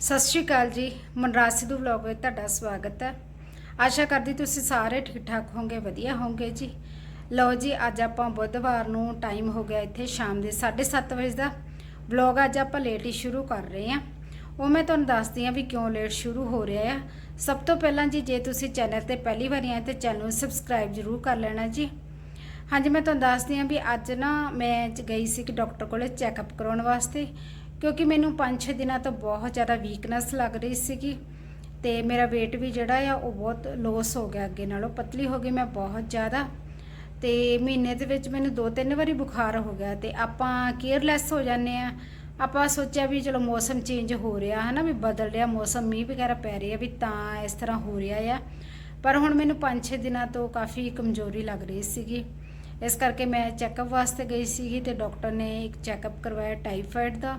ਸਤਿ ਸ਼੍ਰੀ ਅਕਾਲ ਜੀ, ਮਨਰਾਜ ਸਿੱਧੂ ਵਲੌਗ ਵਿੱਚ ਤੁਹਾਡਾ ਸਵਾਗਤ ਹੈ। ਆਸ਼ਾ ਕਰਦੀ ਤੁਸੀਂ ਸਾਰੇ ਠੀਕ ਠਾਕ ਹੋਵੋਗੇ, ਵਧੀਆ ਹੋਵੋਗੇ ਜੀ। ਲਓ ਜੀ, ਅੱਜ ਆਪਾਂ ਬੁੱਧਵਾਰ ਨੂੰ ਟਾਈਮ ਹੋ ਗਿਆ ਇੱਥੇ ਸ਼ਾਮ ਦੇ 7:30 ਵਜੇ ਦਾ। ਵਲੌਗ ਅੱਜ ਆਪਾਂ ਲੇਟ ਹੀ ਸ਼ੁਰੂ ਕਰ ਰਹੇ ਹਾਂ। ਉਹ ਮੈਂ ਤੁਹਾਨੂੰ ਦੱਸਦੀ ਹਾਂ ਵੀ ਕਿਉਂ ਲੇਟ ਸ਼ੁਰੂ ਹੋ ਰਿਹਾ ਆ। ਸਭ ਤੋਂ ਪਹਿਲਾਂ ਜੀ, ਜੇ ਤੁਸੀਂ ਚੈਨਲ ਤੇ ਪਹਿਲੀ ਵਾਰੀ ਆਏ ਤੇ ਚੈਨਲ ਨੂੰ ਸਬਸਕ੍ਰਾਈਬ ਜ਼ਰੂਰ ਕਰ ਲੈਣਾ ਜੀ। ਹਾਂਜੀ, ਮੈਂ ਤੁਹਾਨੂੰ ਦੱਸਦੀ ਹਾਂ ਵੀ ਅੱਜ ਨਾ ਮੈਂ ਗਈ ਸੀ ਕਿ ਡਾਕਟਰ ਕੋਲੇ ਚੈੱਕਅਪ ਕਰਾਉਣ ਵਾਸਤੇ। ਕਿਉਂਕਿ ਮੈਨੂੰ 5-6 ਦਿਨਾਂ ਤੋਂ ਬਹੁਤ ਜ਼ਿਆਦਾ ਵੀਕਨੈਸ ਲੱਗ ਰਹੀ ਸੀਗੀ ਤੇ ਮੇਰਾ weight ਵੀ ਜਿਹੜਾ ਆ ਉਹ ਬਹੁਤ ਲੋਸ ਹੋ ਗਿਆ ਅੱਗੇ ਨਾਲੋਂ, ਪਤਲੀ ਹੋ ਗਈ ਮੈਂ ਬਹੁਤ ਜ਼ਿਆਦਾ। ਤੇ ਮਹੀਨੇ ਦੇ ਵਿੱਚ ਮੈਨੂੰ ਦੋ ਤਿੰਨ ਵਾਰੀ ਬੁਖਾਰ ਹੋ ਗਿਆ ਤੇ ਆਪਾਂ ਕੇਅਰਲੈਸ ਹੋ ਜਾਂਦੇ ਆ। ਆਪਾਂ ਸੋਚਿਆ ਵੀ ਚਲੋ ਮੌਸਮ ਚੇਂਜ ਹੋ ਰਿਹਾ ਹੈ ਨਾ ਵੀ ਬਦਲ ਰਿਹਾ, ਮੌਸਮ ਮੀਂਹ ਵਗੈਰਾ ਪੈ ਰਿਹਾ ਵੀ ਤਾਂ ਇਸ ਤਰ੍ਹਾਂ ਹੋ ਰਿਹਾ ਆ। ਪਰ ਹੁਣ ਮੈਨੂੰ 5-6 ਦਿਨਾਂ ਤੋਂ ਕਾਫੀ ਕਮਜ਼ੋਰੀ ਲੱਗ ਰਹੀ ਸੀਗੀ। ਇਸ ਕਰਕੇ ਮੈਂ ਚੈੱਕਅਪ ਵਾਸਤੇ ਗਈ ਸੀਗੀ ਤੇ ਡਾਕਟਰ ਨੇ ਇੱਕ ਚੈੱਕਅਪ ਕਰਵਾਇਆ ਟਾਈਫਾਇਡ ਦਾ,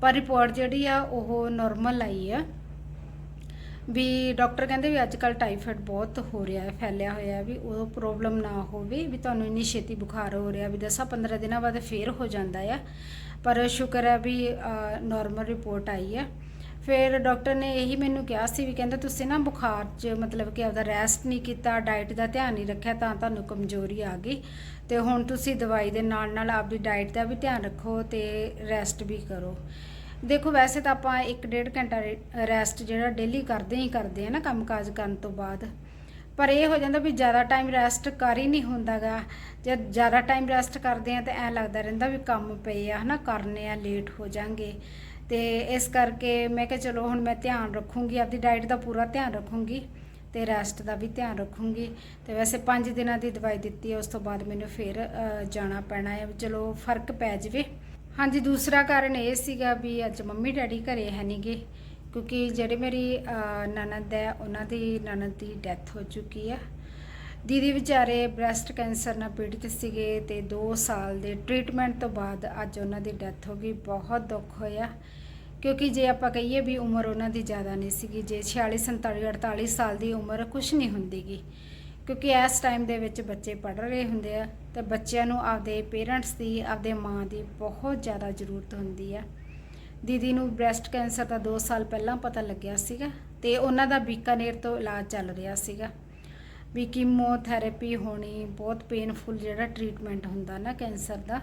ਪਰ ਰਿਪੋਰਟ ਜਿਹੜੀ ਆ ਉਹ ਨਾਰਮਲ ਆਈ ਆ। ਵੀ ਡਾਕਟਰ ਕਹਿੰਦੇ ਵੀ ਅੱਜ ਕੱਲ ਟਾਈਫਾਇਡ ਬਹੁਤ ਹੋ ਰਿਹਾ ਹੈ, ਫੈਲਿਆ ਹੋਇਆ ਵੀ ਉਹ ਪ੍ਰੋਬਲਮ ਨਾ ਹੋਵੇ, ਵੀ ਤੁਹਾਨੂੰ ਇੰਨੀ ਛੇਤੀ ਬੁਖਾਰ ਹੋ ਰਿਹਾ, ਵੀ 10-15 ਦਿਨਾਂ ਬਾਅਦ ਫੇਰ ਹੋ ਜਾਂਦਾ ਆ। ਪਰ ਸ਼ੁਕਰ ਹੈ ਵੀ ਨਾਰਮਲ ਰਿਪੋਰਟ ਆਈ ਹੈ ਫਿਰ ਡਾਕਟਰ ਨੇ ਇਹੀ ਮੈਨੂੰ ਕਿਹਾ ਸੀ ਵੀ ਕਹਿੰਦਾ ਤੁਸੀਂ ਨਾ ਬੁਖਾਰ 'ਚ ਮਤਲਬ ਕਿ ਆਪਦਾ ਰੈਸਟ ਨਹੀਂ ਕੀਤਾ ਡਾਈਟ ਦਾ ਧਿਆਨ ਨਹੀਂ ਰੱਖਿਆ ਤਾਂ ਤੁਹਾਨੂੰ ਕਮਜ਼ੋਰੀ ਆ ਗਈ। ਤੇ ਹੁਣ ਤੁਸੀਂ ਦਵਾਈ ਦੇ ਨਾਲ ਨਾਲ ਆਪਦੀ ਡਾਈਟ ਦਾ ਵੀ ਧਿਆਨ ਰੱਖੋ ਤੇ ਰੈਸਟ ਵੀ ਕਰੋ। ਦੇਖੋ ਵੈਸੇ ਤਾਂ ਆਪਾਂ 1.5 ਘੰਟਾ ਰੈਸਟ ਜਿਹੜਾ ਡੇਲੀ ਕਰਦੇ ਹੀ ਕਰਦੇ ਆ ਨਾ ਕੰਮਕਾਜ ਕਰਨ ਤੋਂ ਬਾਅਦ। ਪਰ ਇਹ ਹੋ ਜਾਂਦਾ ਵੀ ਜ਼ਿਆਦਾ ਟਾਈਮ ਰੈਸਟ ਕਰ ਹੀ ਨਹੀਂ ਹੁੰਦਾਗਾ। ਜੇ ਜ਼ਿਆਦਾ ਟਾਈਮ ਰੈਸਟ ਕਰਦੇ ਆ ਤਾਂ ਐ ਲੱਗਦਾ ਰਹਿੰਦਾ ਵੀ ਕੰਮ ਪਏ ਆ, ਹਨਾ, ਕਰਨੇ ਆ ਲੇਟ ਹੋ ਜਾਾਂਗੇ ਤੇ ਇਸ ਕਰਕੇ ਮੈਂ ਕਿਹਾ ਚਲੋ ਹੁਣ ਮੈਂ ਧਿਆਨ ਰੱਖੂੰਗੀ, ਆਪਦੀ ਡਾਈਟ ਦਾ ਪੂਰਾ ਧਿਆਨ ਰੱਖੂੰਗੀ ਤੇ ਰੈਸਟ ਦਾ ਵੀ ਧਿਆਨ ਰੱਖੂੰਗੀ ਤੇ ਵੈਸੇ 5 ਦਿਨਾਂ ਦੀ ਦਵਾਈ ਦਿੱਤੀ ਉਸ ਤੋਂ ਬਾਅਦ ਮੈਨੂੰ ਫਿਰ ਜਾਣਾ ਪੈਣਾ ਹੈ ਚਲੋ ਫ਼ਰਕ ਪੈ ਜਵੇ। ਹਾਂਜੀ, ਦੂਸਰਾ ਕਾਰਨ ਇਹ ਸੀਗਾ ਵੀ ਅੱਜ ਮੰਮੀ ਡੈਡੀ ਘਰੇ ਹੈ ਨਹੀਂਗੇ ਕਿਉਂਕਿ ਜਿਹੜੇ ਮੇਰੀ ਨਨਦ ਹੈ, ਉਹਨਾਂ ਦੀ ਨਨਦ ਦੀ ਡੈਥ ਹੋ ਚੁੱਕੀ ਆ। ਦੀਦੀ ਵਿਚਾਰੇ ਬ੍ਰੈਸਟ ਕੈਂਸਰ ਨਾਲ ਪੀੜਿਤ ਸੀਗੇ ਤੇ 2 ਸਾਲ ਦੇ ਟ੍ਰੀਟਮੈਂਟ ਤੋਂ ਬਾਅਦ ਅੱਜ ਉਹਨਾਂ ਦੀ ਡੈਥ ਹੋ ਗਈ, ਬਹੁਤ ਦੁੱਖ ਹੋਇਆ। ਕਿਉਂਕਿ ਜੇ ਆਪਾਂ ਕਹੀਏ ਵੀ ਉਮਰ ਉਹਨਾਂ ਦੀ ਜ਼ਿਆਦਾ ਨਹੀਂ ਸੀਗੀ, ਜੇ 46 47 48 ਸਾਲ ਦੀ ਉਮਰ ਕੁਝ ਨਹੀਂ ਹੁੰਦੀਗੀ। ਕਿਉਂਕਿ ਇਸ ਟਾਈਮ ਦੇ ਵਿੱਚ ਬੱਚੇ ਪੜ੍ਹ ਰਹੇ ਹੁੰਦੇ ਆ, ਤੇ ਬੱਚਿਆਂ ਨੂੰ ਆਪਦੇ ਪੇਰੈਂਟਸ ਦੀ, ਆਪਦੇ ਮਾਂ ਦੀ ਬਹੁਤ ਜ਼ਿਆਦਾ ਜ਼ਰੂਰਤ ਹੁੰਦੀ ਆ। ਦੀਦੀ ਨੂੰ ਬ੍ਰੈਸਟ ਕੈਂਸਰ ਦਾ 2 ਸਾਲ ਪਹਿਲਾਂ ਪਤਾ ਲੱਗਿਆ ਸੀਗਾ, ਤੇ ਉਹਨਾਂ ਦਾ ਬੀਕਾਨੇਰ ਤੋਂ ਇਲਾਜ ਚੱਲ ਰਿਹਾ ਸੀਗਾ। ਵੀ ਕੀਮੋਥੈਰੇਪੀ ਹੋਣੀ ਬਹੁਤ ਪੇਨਫੁਲ ਜਿਹੜਾ ਟ੍ਰੀਟਮੈਂਟ ਹੁੰਦਾ ਨਾ ਕੈਂਸਰ ਦਾ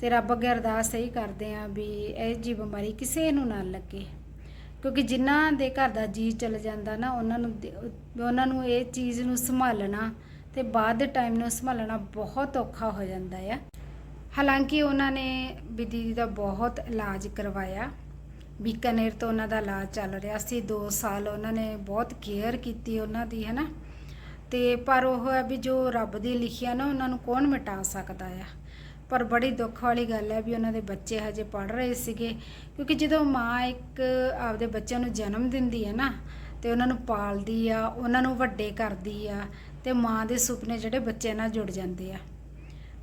ਤੇ ਰੱਬ ਅੱਗੇ ਅਰਦਾਸ ਇਹੀ ਕਰਦੇ ਆ ਵੀ ਇਹ ਜੀ ਬਿਮਾਰੀ ਕਿਸੇ ਨੂੰ ਨਾ ਲੱਗੇ। ਕਿਉਂਕਿ ਜਿਨ੍ਹਾਂ ਦੇ ਘਰ ਦਾ ਜੀ ਚਲ ਜਾਂਦਾ ਨਾ, ਉਹਨਾਂ ਨੂੰ ਦੇ- ਉਹਨਾਂ ਨੂੰ ਇਹ ਚੀਜ਼ ਨੂੰ ਸੰਭਾਲਣਾ ਤੇ ਬਾਅਦ ਦੇ ਟਾਈਮ ਨੂੰ ਸੰਭਾਲਣਾ ਬਹੁਤ ਔਖਾ ਹੋ ਜਾਂਦਾ ਆ। ਹਾਲਾਂਕਿ ਉਹਨਾਂ ਨੇ ਵੀ ਦੀਦੀ ਦਾ ਬਹੁਤ ਇਲਾਜ ਕਰਵਾਇਆ। ਬੀਕਾਨੇਰ ਤੋਂ ਉਹਨਾਂ ਦਾ ਇਲਾਜ ਚੱਲ ਰਿਹਾ ਸੀ 2 ਸਾਲ ਉਹਨਾਂ ਨੇ ਬਹੁਤ ਕੇਅਰ ਕੀਤੀ ਉਹਨਾਂ ਦੀ ਹੈ ਨਾ ਤੇ ਪਰ ਉਹ ਹੈ ਵੀ ਜੋ ਰੱਬ ਦੀ ਲਿਖਿਆ ਨਾ, ਉਹਨਾਂ ਨੂੰ ਕੌਣ ਮਿਟਾ ਸਕਦਾ ਆ? ਪਰ ਬੜੀ ਦੁੱਖ ਵਾਲੀ ਗੱਲ ਹੈ ਵੀ ਉਹਨਾਂ ਦੇ ਬੱਚੇ ਹਜੇ ਪੜ ਰਹੇ ਸੀਗੇ, ਕਿਉਂਕਿ ਜਦੋਂ ਮਾਂ ਇੱਕ ਆਪਦੇ ਬੱਚਿਆਂ ਨੂੰ ਜਨਮ ਦਿੰਦੀ ਹੈ ਨਾ, ਤੇ ਉਹਨਾਂ ਨੂੰ ਪਾਲਦੀ ਆ, ਉਹਨਾਂ ਨੂੰ ਵੱਡੇ ਕਰਦੀ ਆ, ਤੇ ਮਾਂ ਦੇ ਸੁਪਨੇ ਜਿਹੜੇ ਬੱਚਿਆਂ ਨਾਲ ਜੁੜ ਜਾਂਦੇ ਆ।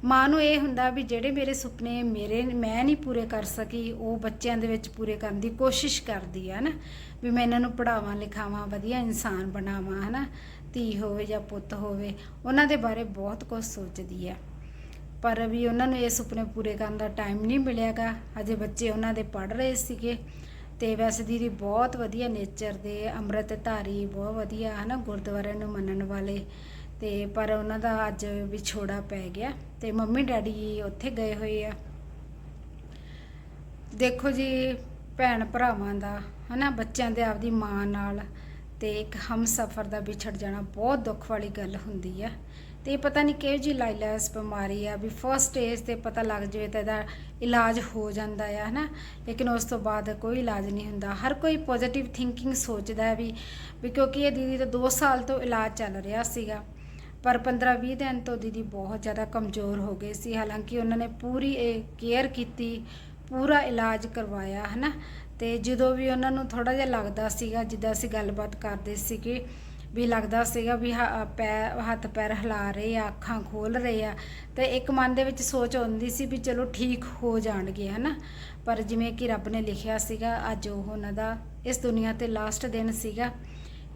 ਮਾਂ ਨੂੰ ਇਹ ਹੁੰਦਾ ਵੀ ਜਿਹੜੇ ਮੇਰੇ ਸੁਪਨੇ ਮੇਰੇ, ਮੈਂ ਨਹੀਂ ਪੂਰੇ ਕਰ ਸਕੀ, ਉਹ ਬੱਚਿਆਂ ਦੇ ਵਿੱਚ ਪੂਰੇ ਕਰਨ ਦੀ ਕੋਸ਼ਿਸ਼ ਕਰਦੀ ਹੈ ਨਾ, ਵੀ ਮੈਂ ਇਹਨਾਂ ਨੂੰ ਪੜਾਵਾਂ ਲਿਖਾਵਾਂ, ਵਧੀਆ ਇਨਸਾਨ ਬਣਾਵਾਂ, ਹਨਾ? ਧੀ ਹੋਵੇ ਜਾਂ ਪੁੱਤ ਹੋਵੇ, ਉਹਨਾਂ ਦੇ ਬਾਰੇ ਬਹੁਤ ਕੁਝ ਸੋਚਦੀ ਹੈ। ਪਰ ਵੀ ਉਹਨਾਂ ਨੂੰ ਇਹ ਸੁਪਨੇ ਪੂਰੇ ਕਰਨ ਦਾ ਟਾਈਮ ਨਹੀਂ ਮਿਲਿਆਗਾ। ਅਜੇ ਬੱਚੇ ਉਹਨਾਂ ਦੇ ਪੜ ਰਹੇ ਸੀਗੇ ਤੇ ਵੈਸੇ ਦੀਦੀ ਬਹੁਤ ਵਧੀਆ ਨੇਚਰ ਦੇ ਅੰਮ੍ਰਿਤ ਧਾਰੀ, ਬਹੁਤ ਵਧੀਆ, ਹਨਾ, ਗੁਰਦੁਆਰੇ ਨੂੰ ਮੰਨਣ ਵਾਲੇ। ਤੇ ਪਰ ਉਹਨਾਂ ਦਾ ਅੱਜ ਵਿਛੋੜਾ ਪੈ ਗਿਆ ਤੇ ਮੰਮੀ ਡੈਡੀ ਉੱਥੇ ਗਏ ਹੋਏ ਆ। ਦੇਖੋ ਜੀ, ਭੈਣ ਭਰਾਵਾਂ ਦਾ, ਹਨਾ, ਬੱਚਿਆਂ ਦੇ ਆਪਦੀ ਮਾਂ ਨਾਲ ਤੇ ਇੱਕ ਹਮਸਫਰ ਦਾ ਵਿਛੜ ਜਾਣਾ ਬਹੁਤ ਦੁੱਖ ਵਾਲੀ ਗੱਲ ਹੁੰਦੀ ਆ। ਤੇ ਪਤਾ ਨਹੀਂ ਕਿਹੋ ਜੀ ਲਾਈਲੈਸ ਬਿਮਾਰੀ ਆ ਵੀ ਫਸਟ ਸਟੇਜ ਤੇ ਪਤਾ ਲੱਗ ਜਾਵੇ ਤਾਂ ਇਹਦਾ ਇਲਾਜ ਹੋ ਜਾਂਦਾ ਆ, ਹਨਾ। ਲੇਕਿਨ ਉਸ ਤੋਂ ਬਾਅਦ ਕੋਈ ਇਲਾਜ ਨਹੀਂ ਹੁੰਦਾ। ਹਰ ਕੋਈ ਪੋਜ਼ਿਟਿਵ ਥਿੰਕਿੰਗ ਸੋਚਦਾ ਹੈ ਵੀ ਵੀ ਕਿਉਂਕਿ ਇਹ ਦੀਦੀ ਤਾਂ 2 ਸਾਲ ਤੋਂ ਇਲਾਜ ਚੱਲ ਰਿਹਾ ਸੀਗਾ। ਪਰ 15-20 ਦਿਨ ਤੋਂ ਦੀਦੀ ਬਹੁਤ ਜ਼ਿਆਦਾ ਕਮਜ਼ੋਰ ਹੋ ਗਏ ਸੀ। ਹਾਲਾਂਕਿ ਉਹਨਾਂ ਨੇ ਪੂਰੀ ਇਹ ਕੇਅਰ ਕੀਤੀ, ਪੂਰਾ ਇਲਾਜ ਕਰਵਾਇਆ, ਹਨਾ। ਤੇ ਜਦੋਂ ਵੀ ਉਹਨਾਂ ਨੂੰ ਥੋੜਾ ਜਿਹਾ ਲੱਗਦਾ ਸੀਗਾ, ਜਿੱਦਾਂ ਅਸੀਂ ਗੱਲਬਾਤ ਕਰਦੇ ਸੀਗੇ, ਵੀ ਲੱਗਦਾ ਸੀਗਾ ਵੀ ਹ- ਪੈ, ਹੱਥ ਪੈਰ ਹਿਲਾ ਰਹੇ ਆ, ਅੱਖਾਂ ਖੋਲ ਰਹੇ ਆ, ਤੇ ਇੱਕ ਮਨ ਦੇ ਵਿੱਚ ਸੋਚ ਆਉਂਦੀ ਸੀ ਵੀ ਚਲੋ ਠੀਕ ਹੋ ਜਾਣਗੇ, ਹਨਾ? ਪਰ ਜਿਵੇਂ ਕਿ ਰੱਬ ਨੇ ਲਿਖਿਆ ਸੀਗਾ, ਅੱਜ ਉਹ ਉਹਨਾਂ ਦਾ ਇਸ ਦੁਨੀਆ ਤੇ ਲਾਸਟ ਦਿਨ ਸੀਗਾ।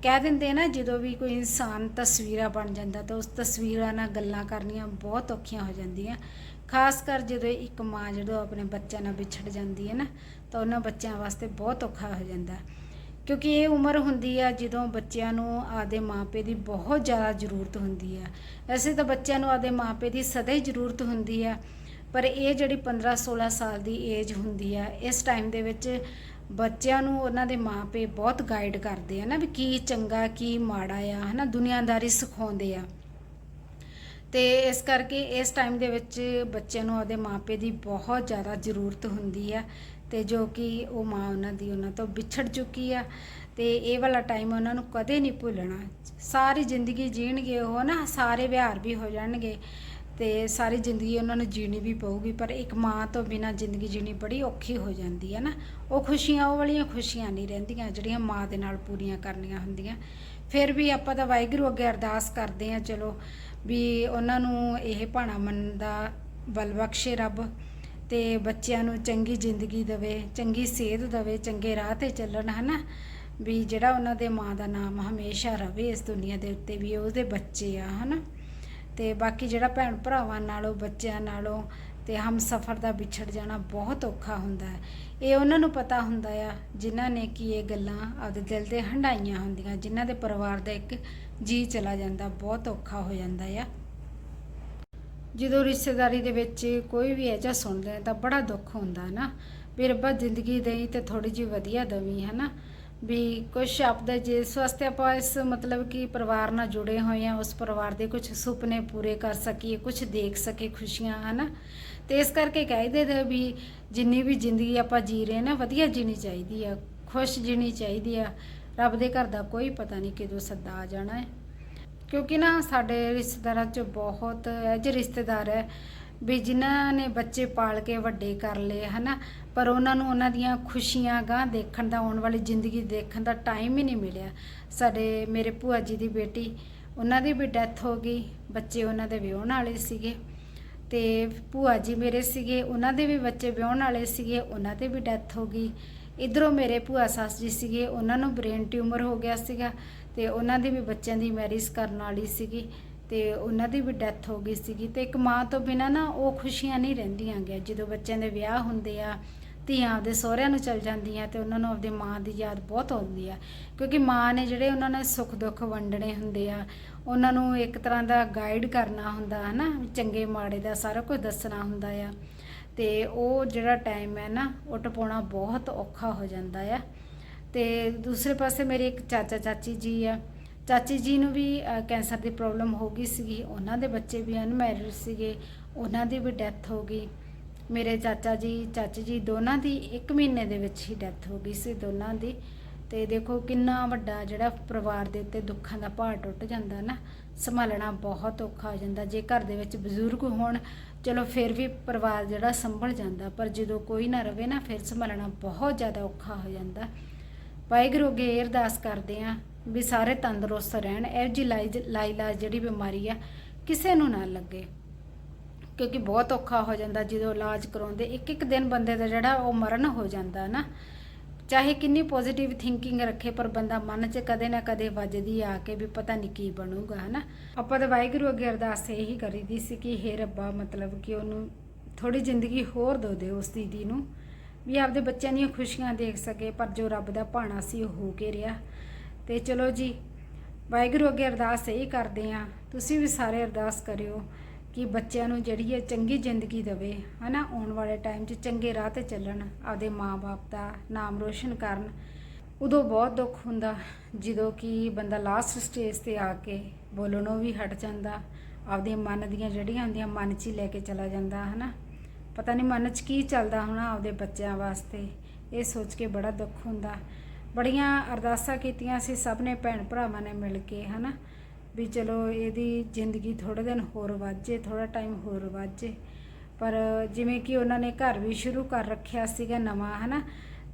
ਕਹਿ ਦਿੰਦੇ ਨਾ, ਜਦੋਂ ਵੀ ਕੋਈ ਇਨਸਾਨ ਤਸਵੀਰਾਂ ਬਣ ਜਾਂਦਾ, ਤਾਂ ਉਸ ਤਸਵੀਰਾਂ ਨਾਲ ਗੱਲਾਂ ਕਰਨੀਆਂ ਬਹੁਤ ਔਖੀਆਂ ਹੋ ਜਾਂਦੀਆਂ। ਖਾਸ ਕਰ ਜਦੋਂ ਇੱਕ ਮਾਂ ਜਦੋਂ ਆਪਣੇ ਬੱਚਿਆਂ ਨਾਲ ਵਿਛੜ ਜਾਂਦੀ ਹੈ ਨਾ, ਤਾਂ ਉਹਨਾਂ ਬੱਚਿਆਂ ਵਾਸਤੇ ਬਹੁਤ ਔਖਾ ਹੋ ਜਾਂਦਾ ਕਿਉਂਕਿ ਇਹ ਉਮਰ ਹੁੰਦੀ ਆ ਜਦੋਂ ਬੱਚਿਆਂ ਨੂੰ ਆਦੇ ਮਾਪੇ ਦੀ ਬਹੁਤ ਜ਼ਿਆਦਾ ਜ਼ਰੂਰਤ ਹੁੰਦੀ ਆ। ਵੈਸੇ ਤਾਂ ਬੱਚਿਆਂ ਨੂੰ ਆਦੇ ਮਾਪੇ ਦੀ ਸਦਾ ਹੀ ਜ਼ਰੂਰਤ ਹੁੰਦੀ ਆ, ਪਰ ਇਹ ਜਿਹੜੀ 15 16 ਸਾਲ ਦੀ ਏਜ ਹੁੰਦੀ ਆ, ਇਸ ਟਾਈਮ ਦੇ ਵਿੱਚ ਬੱਚਿਆਂ ਨੂੰ ਉਹਨਾਂ ਦੇ ਮਾਪੇ ਬਹੁਤ ਗਾਈਡ ਕਰਦੇ ਆ ਨਾ ਵੀ ਕੀ ਚੰਗਾ, ਕੀ ਮਾੜਾ ਆ, ਹਨਾ, ਦੁਨੀਆਦਾਰੀ ਸਿਖਾਉਂਦੇ ਆ। ਤੇ ਇਸ ਕਰਕੇ ਇਸ ਟਾਈਮ ਦੇ ਵਿੱਚ ਬੱਚਿਆਂ ਨੂੰ ਉਹਦੇ ਮਾਪੇ ਦੀ ਬਹੁਤ ਜ਼ਿਆਦਾ ਜ਼ਰੂਰਤ ਹੁੰਦੀ ਆ ਤੇ ਜੋ ਕਿ ਉਹ ਮਾਂ ਉਹਨਾਂ ਦੀ ਉਹਨਾਂ ਤੋਂ ਵਿਛੜ ਚੁੱਕੀ ਆ ਤੇ ਇਹ ਵਾਲਾ ਟਾਈਮ ਉਹਨਾਂ ਨੂੰ ਕਦੇ ਨਹੀਂ ਭੁੱਲਣਾ। ਸਾਰੀ ਜ਼ਿੰਦਗੀ ਜੀਣਗੇ ਉਹ ਨਾ, ਸਾਰੇ ਵਿਹਾਰ ਵੀ ਹੋ ਜਾਣਗੇ ਤੇ ਸਾਰੀ ਜ਼ਿੰਦਗੀ ਉਹਨਾਂ ਨੂੰ ਜੀਣੀ ਵੀ ਪਊਗੀ, ਪਰ ਇੱਕ ਮਾਂ ਤੋਂ ਬਿਨਾ ਜ਼ਿੰਦਗੀ ਜੀਣੀ ਬੜੀ ਔਖੀ ਹੋ ਜਾਂਦੀ ਹੈ ਨਾ। ਉਹ ਖੁਸ਼ੀਆਂ, ਉਹ ਵਾਲੀਆਂ ਖੁਸ਼ੀਆਂ ਨਹੀਂ ਰਹਿੰਦੀਆਂ ਜਿਹੜੀਆਂ ਮਾਂ ਦੇ ਨਾਲ ਪੂਰੀਆਂ ਕਰਨੀਆਂ ਹੁੰਦੀਆਂ। ਫਿਰ ਵੀ ਆਪਾਂ ਤਾਂ ਵਾਹਿਗੁਰੂ ਅੱਗੇ ਅਰਦਾਸ ਕਰਦੇ ਆ, ਚਲੋ ਵੀ ਉਹਨਾਂ ਨੂੰ ਇਹ ਭਾਣਾ ਮੰਨਣ ਦਾ ਬਲ ਬਖਸ਼ੇ ਰੱਬ ਤੇ ਬੱਚਿਆਂ ਨੂੰ ਚੰਗੀ ਜ਼ਿੰਦਗੀ ਦੇਵੇ, ਚੰਗੀ ਸਿਹਤ ਦੇਵੇ, ਚੰਗੇ ਰਾਹ ਤੇ ਚੱਲਣ, ਹਨਾ? ਵੀ ਜਿਹੜਾ ਉਹਨਾਂ ਦੇ ਮਾਂ ਦਾ ਨਾਮ ਹਮੇਸ਼ਾ ਰਵੇ ਇਸ ਦੁਨੀਆ ਦੇ ਉੱਤੇ ਵੀ ਉਹਦੇ ਬੱਚੇ ਆ, ਹਨਾ? ਤੇ ਬਾਕੀ ਜਿਹੜਾ ਭੈਣ ਭਰਾਵਾਂ ਨਾਲੋਂ, ਬੱਚਿਆਂ ਨਾਲੋਂ ਤੇ ਹਮ ਸਫਰ ਦਾ ਵਿਛੜ ਜਾਣਾ ਬਹੁਤ ਔਖਾ ਹੁੰਦਾ ਹੈ। ਇਹ ਉਹਨਾਂ ਨੂੰ ਪਤਾ ਹੁੰਦਾ ਆ, ਜਿਨ੍ਹਾਂ ਨੇ ਕਿ ਇਹ ਗੱਲਾਂ ਆਪਦੇ ਦਿਲ ਤੇ ਹੰਡਾਈਆਂ ਹੁੰਦੀਆਂ, ਜਿਨ੍ਹਾਂ ਦੇ ਪਰਿਵਾਰ ਦਾ ਇੱਕ ਜੀ ਚਲਾ ਜਾਂਦਾ, ਬਹੁਤ ਔਖਾ ਹੋ ਜਾਂਦਾ ਆ। ਜਦੋਂ ਰਿਸ਼ਤੇਦਾਰੀ ਦੇ ਵਿੱਚ ਕੋਈ ਵੀ ਇਹ ਜਿਹਾ ਸੁਣਦੇ ਤਾਂ ਬੜਾ ਦੁੱਖ ਹੁੰਦਾ ਨਾ। ਵੀ ਰੱਬਾ ਜ਼ਿੰਦਗੀ ਦੇਈ ਤੇ ਥੋੜੀ ਜਿਹੀ ਵਧੀਆ ਦਵੀ ਹੈ ਨਾ ਵੀ ਕੁਝ ਆਪਦਾ ਜਿਸ ਵਾਸਤੇ ਆਪਾਂ ਇਸ ਮਤਲਬ ਕਿ ਪਰਿਵਾਰ ਨਾਲ ਜੁੜੇ ਹੋਏ ਆ, ਉਸ ਪਰਿਵਾਰ ਦੇ ਕੁਝ ਸੁਪਨੇ ਪੂਰੇ ਕਰ ਸਕੀਏ ਕੁਝ ਦੇਖ ਸਕੇ ਖੁਸ਼ੀਆਂ, ਹਨਾ? ਤੇ ਇਸ ਕਰਕੇ ਕਹਿੰਦੇ ਨੇ ਵੀ ਜਿੰਨੀ ਵੀ ਜ਼ਿੰਦਗੀ ਆਪਾਂ ਜੀ ਰਹੇ ਨਾ, ਵਧੀਆ ਜੀਣੀ ਚਾਹੀਦੀ ਆ, ਖੁਸ਼ ਜੀਣੀ ਚਾਹੀਦੀ ਆ। ਰੱਬ ਦੇ ਘਰ ਦਾ ਕੋਈ ਪਤਾ ਨਹੀਂ ਕਦੋਂ ਸੱਦਾ ਆ ਜਾਣਾ ਹੈ। ਕਿਉਂਕਿ ਨਾ ਸਾਡੇ ਰਿਸ਼ਤੇਦਾਰਾਂ 'ਚ ਬਹੁਤ ਅਜਿਹੇ ਰਿਸ਼ਤੇਦਾਰ ਹੈ ਵੀ ਜਿਨ੍ਹਾਂ ਨੇ ਬੱਚੇ ਪਾਲ ਕੇ ਵੱਡੇ ਕਰ ਲਏ, ਹਨਾ? ਪਰ ਉਹਨਾਂ ਨੂੰ ਉਹਨਾਂ ਦੀਆਂ ਖੁਸ਼ੀਆਂ ਗਾਂ ਦੇਖਣ ਦਾ, ਆਉਣ ਵਾਲੀ ਜ਼ਿੰਦਗੀ ਦੇਖਣ ਦਾ ਟਾਈਮ ਹੀ ਨਹੀਂ ਮਿਲਿਆ। ਸਾਡੇ, ਮੇਰੇ ਭੂਆ ਜੀ ਦੀ ਬੇਟੀ, ਉਹਨਾਂ ਦੀ ਵੀ ਡੈਥ ਹੋ ਗਈ। ਬੱਚੇ ਉਹਨਾਂ ਦੇ ਵਿਆਹਣ ਵਾਲੇ ਸੀਗੇ। ਤੇ ਭੂਆ ਜੀ ਮੇਰੇ ਸੀਗੇ, ਉਹਨਾਂ ਦੇ ਵੀ ਬੱਚੇ ਵਿਆਹਣ ਵਾਲੇ ਸੀਗੇ, ਉਹਨਾਂ ਦੇ ਵੀ ਡੈਥ ਹੋ ਗਈ। ਇਧਰੋਂ ਮੇਰੇ ਭੂਆ ਸੱਸ ਜੀ ਸੀਗੇ, ਉਹਨਾਂ ਨੂੰ ਬ੍ਰੇਨ ਟਿਊਮਰ ਹੋ ਗਿਆ ਸੀਗਾ ਤੇ ਉਹਨਾਂ ਦੀ ਵੀ ਬੱਚਿਆਂ ਦੀ ਮੈਰਿਜ ਕਰਨ ਵਾਲੀ ਸੀਗੀ। ਤੇ ਉਹਨਾਂ ਦੀ ਵੀ ਡੈਥ ਹੋ ਗਈ ਸੀਗੀ ਤੇ ਇੱਕ ਮਾਂ ਤੋਂ ਬਿਨਾ ਨਾ ਉਹ ਖੁਸ਼ੀਆਂ ਨਹੀਂ ਰਹਿੰਦੀਆਂ ਗਿਆ। ਜਦੋਂ ਬੱਚਿਆਂ ਦੇ ਵਿਆਹ ਹੁੰਦੇ ਆ, ਧੀਆਂ ਆਪਦੇ ਸਹੁਰਿਆਂ ਨੂੰ ਚਲ ਜਾਂਦੀਆਂ ਤੇ ਉਹਨਾਂ ਨੂੰ ਆਪਦੀ ਮਾਂ ਦੀ ਯਾਦ ਬਹੁਤ ਆਉਂਦੀ ਆ। ਕਿਉਂਕਿ ਮਾਂ ਨੇ ਜਿਹੜੇ ਉਹਨਾਂ ਨੇ ਸੁੱਖ ਦੁੱਖ ਵੰਡਣੇ ਹੁੰਦੇ ਆ, ਉਹਨਾਂ ਨੂੰ ਇੱਕ ਤਰ੍ਹਾਂ ਦਾ ਗਾਈਡ ਕਰਨਾ ਹੁੰਦਾ ਹਨਾ ਚੰਗੇ ਮਾੜੇ ਦਾ ਸਾਰਾ ਕੁਝ ਦੱਸਣਾ ਹੁੰਦਾ ਆ। ਤੇ ਉਹ ਜਿਹੜਾ ਟਾਈਮ ਹੈ ਨਾ, ਉਹ ਟਪਾਉਣਾ ਬਹੁਤ ਔਖਾ ਹੋ ਜਾਂਦਾ ਆ। ਤੇ ਦੂਸਰੇ ਪਾਸੇ ਮੇਰੇ ਇੱਕ ਚਾਚਾ ਚਾਚੀ ਜੀ ਆ ਚਾਚੀ ਜੀ ਨੂੰ ਵੀ ਕੈਂਸਰ ਦੀ ਪ੍ਰੋਬਲਮ ਹੋ ਗਈ ਸੀਗੀ, ਉਹਨਾਂ ਦੇ ਬੱਚੇ ਵੀ ਅਨਮੈਰਿਡ ਸੀਗੇ, ਉਹਨਾਂ ਦੀ ਵੀ ਡੈਥ ਹੋ ਗਈ। ਮੇਰੇ ਚਾਚਾ ਜੀ, ਚਾਚੀ ਜੀ ਦੋਨਾਂ ਦੀ 1 ਮਹੀਨੇ ਦੇ ਵਿੱਚ ਹੀ ਡੈਥ ਹੋ ਗਈ ਸੀ ਦੋਨਾਂ ਦੀ। ਤੇ ਦੇਖੋ ਕਿੰਨਾ ਵੱਡਾ ਜਿਹੜਾ ਪਰਿਵਾਰ ਦੇ ਉੱਤੇ ਦੁੱਖਾਂ ਦਾ ਭਾਰ ਟੁੱਟ ਜਾਂਦਾ ਨਾ, ਸੰਭਾਲਣਾ ਬਹੁਤ ਔਖਾ ਹੋ ਜਾਂਦਾ। ਜੇ ਘਰ ਦੇ ਵਿੱਚ ਬਜ਼ੁਰਗ ਹੋਣ, ਚਲੋ ਫਿਰ ਵੀ ਪਰਿਵਾਰ ਜਿਹੜਾ ਸੰਭਲ ਜਾਂਦਾ, ਪਰ ਜਦੋਂ ਕੋਈ ਨਾ ਰਵੇ ਨਾ, ਫਿਰ ਸੰਭਾਲਣਾ ਬਹੁਤ ਜ਼ਿਆਦਾ ਔਖਾ ਹੋ ਜਾਂਦਾ। ਵਾਹਿਗੁਰੂ ਅੱਗੇ ਇਹ ਅਰਦਾਸ ਕਰਦੇ ਆ ਵੀ ਸਾਰੇ ਤੰਦਰੁਸਤ ਰਹਿਣ, ਇਹ ਜੀ, ਲਾਈਲਾਜ ਜਿਹੜੀ ਬਿਮਾਰੀ ਆ, ਕਿਸੇ ਨੂੰ ਨਾ ਲੱਗੇ। ਕਿਉਂਕਿ ਬਹੁਤ ਔਖਾ ਹੋ ਜਾਂਦਾ, ਜਦੋਂ ਇਲਾਜ ਕਰਾਉਂਦੇ ਇੱਕ ਇੱਕ ਦਿਨ ਬੰਦੇ ਦਾ ਜਿਹੜਾ ਉਹ ਮਰਨ ਹੋ ਜਾਂਦਾ ਨਾ। ਚਾਹੇ ਕਿੰਨੀ ਪੋਜ਼ਿਟਿਵ ਥਿੰਕਿੰਗ ਰੱਖੇ, ਪਰ ਬੰਦਾ ਮਨ 'ਚ ਕਦੇ ਨਾ ਕਦੇ ਵੱਜਦੀ ਆ ਕੇ ਵੀ ਪਤਾ ਨਹੀਂ ਕੀ ਬਣੂਗਾ, ਹਨਾ। ਆਪਾਂ ਤਾਂ ਵਾਹਿਗੁਰੂ ਅੱਗੇ ਅਰਦਾਸ ਇਹੀ ਕਰੀਦੀ ਸੀ ਕਿ, ਹੇ ਰੱਬਾ, ਮਤਲਬ ਕਿ ਉਹਨੂੰ ਥੋੜੀ ਜ਼ਿੰਦਗੀ ਹੋਰ ਦੋ ਦੇ ਉਸ ਦੀਦੀ ਨੂੰ, ਵੀ ਆਪਦੇ ਬੱਚਿਆਂ ਦੀਆਂ ਖੁਸ਼ੀਆਂ ਦੇਖ ਸਕੇ, ਪਰ ਜੋ ਰੱਬ ਦਾ ਭਾਣਾ ਸੀ ਉਹ ਹੋ ਕੇ ਰਿਹਾ। ਤੇ ਚਲੋ ਜੀ, ਵਾਹਿਗੁਰੂ ਅੱਗੇ ਅਰਦਾਸ ਇਹੀ ਕਰਦੇ ਆ ਤੁਸੀਂ ਵੀ ਸਾਰੇ ਅਰਦਾਸ ਕਰਿਓ ਕਿ ਬੱਚਿਆਂ ਨੂੰ ਜਿਹੜੀ ਹੈ ਚੰਗੀ ਜ਼ਿੰਦਗੀ ਦੇਵੇ, ਹਨਾ? ਆਉਣ ਵਾਲੇ ਟਾਈਮ 'ਚ ਚੰਗੇ ਰਾਹ ਤੇ ਚੱਲਣ, ਆਪਦੇ ਮਾਪੇ ਦਾ ਨਾਮ ਰੋਸ਼ਨ ਕਰਨ। ਉਦੋਂ ਬਹੁਤ ਦੁੱਖ ਹੁੰਦਾ, ਜਦੋਂ ਕਿ ਬੰਦਾ ਲਾਸਟ ਸਟੇਜ ਤੇ ਆ ਕੇ ਬੋਲਣੋਂ ਵੀ ਹਟ ਜਾਂਦਾ, ਆਪਦੇ ਮਨ ਦੀਆਂ ਜਿਹੜੀਆਂ ਹੁੰਦੀਆਂ ਮਨ 'ਚ ਹੀ ਲੈ ਕੇ ਚਲਾ ਜਾਂਦਾ, ਹਨਾ? ਪਤਾ ਨਹੀਂ ਮਨ 'ਚ ਕੀ ਚੱਲਦਾ ਹੋਣਾ ਆਪਦੇ ਬੱਚਿਆਂ ਵਾਸਤੇ, ਇਹ ਸੋਚ ਕੇ ਬੜਾ ਦੁੱਖ ਹੁੰਦਾ। ਬੜੀਆਂ ਅਰਦਾਸਾਂ ਕੀਤੀਆਂ ਸੀ, ਸਭ ਨੇ ਭੈਣ ਭਰਾਵਾਂ ਨੇ ਮਿਲ ਕੇ, ਹਨਾ? ਵੀ ਚਲੋ ਇਹਦੀ ਜ਼ਿੰਦਗੀ ਥੋੜੇ ਦਿਨ ਹੋਰ ਵਾਜੇ ਥੋੜਾ ਟਾਈਮ ਹੋਰ ਵਾਜੇ ਪਰ ਜਿਵੇਂ ਕਿ ਉਹਨਾਂ ਨੇ ਘਰ ਵੀ ਸ਼ੁਰੂ ਕਰ ਰੱਖਿਆ ਸੀਗਾ ਨਵਾਂ, ਹਨਾ?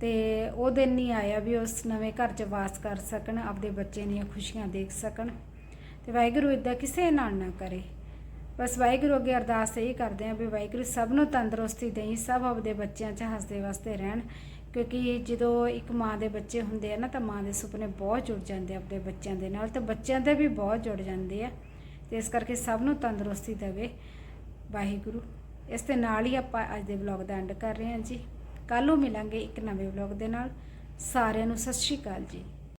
ਤੇ ਉਹ ਦਿਨ ਨਹੀਂ ਆਇਆ ਵੀ ਉਸ ਨਵੇਂ ਘਰ 'ਚ ਵਾਸ ਕਰ ਸਕਣ, ਆਪਦੇ ਬੱਚੇ ਦੀਆਂ ਖੁਸ਼ੀਆਂ ਦੇਖ ਸਕਣ। ਤੇ ਵਾਹਿਗੁਰੂ ਇਦਾਂ ਕਿਸੇ ਨਾਲ ਨਾ ਕਰੇ। ਬਸ ਵਾਹਿਗੁਰੂ ਅੱਗੇ ਅਰਦਾਸ ਇਹੀ ਕਰਦੇ ਆਂ ਵੀ ਵਾਹਿਗੁਰੂ ਸਭ ਨੂੰ ਤੰਦਰੁਸਤੀ ਦੇਈ, ਸਭ ਆਪਦੇ ਬੱਚਿਆਂ 'ਚ ਹੱਸਦੇ ਵਸਦੇ ਰਹਿਣ। ਕਿਉਂਕਿ ਜਦੋਂ ਇੱਕ ਮਾਂ ਦੇ ਬੱਚੇ ਹੁੰਦੇ ਆ ਨਾ, ਤਾਂ ਮਾਂ ਦੇ ਸੁਪਨੇ ਬਹੁਤ ਜੁੜ ਜਾਂਦੇ ਆ ਆਪਣੇ ਬੱਚਿਆਂ ਦੇ ਨਾਲ, ਤੇ ਬੱਚਿਆਂ ਦੇ ਵੀ ਬਹੁਤ ਜੁੜ ਜਾਂਦੇ ਆ। ਤੇ ਇਸ ਕਰਕੇ ਸਭ ਨੂੰ ਤੰਦਰੁਸਤੀ ਦੇਵੇ। ਵਾਹਿਗੁਰੂ। ਇਸ ਦੇ ਨਾਲ ਹੀ ਆਪਾਂ ਅੱਜ ਦੇ ਵਲੌਗ ਦਾ ਐਂਡ ਕਰ ਰਹੇ ਹਾਂ ਜੀ। ਕੱਲ ਨੂੰ ਮਿਲਾਂਗੇ ਇੱਕ ਨਵੇਂ ਵਲੌਗ ਦੇ ਨਾਲ। ਸਾਰਿਆਂ ਨੂੰ ਸਤਿ ਸ਼੍ਰੀ ਅਕਾਲ ਜੀ।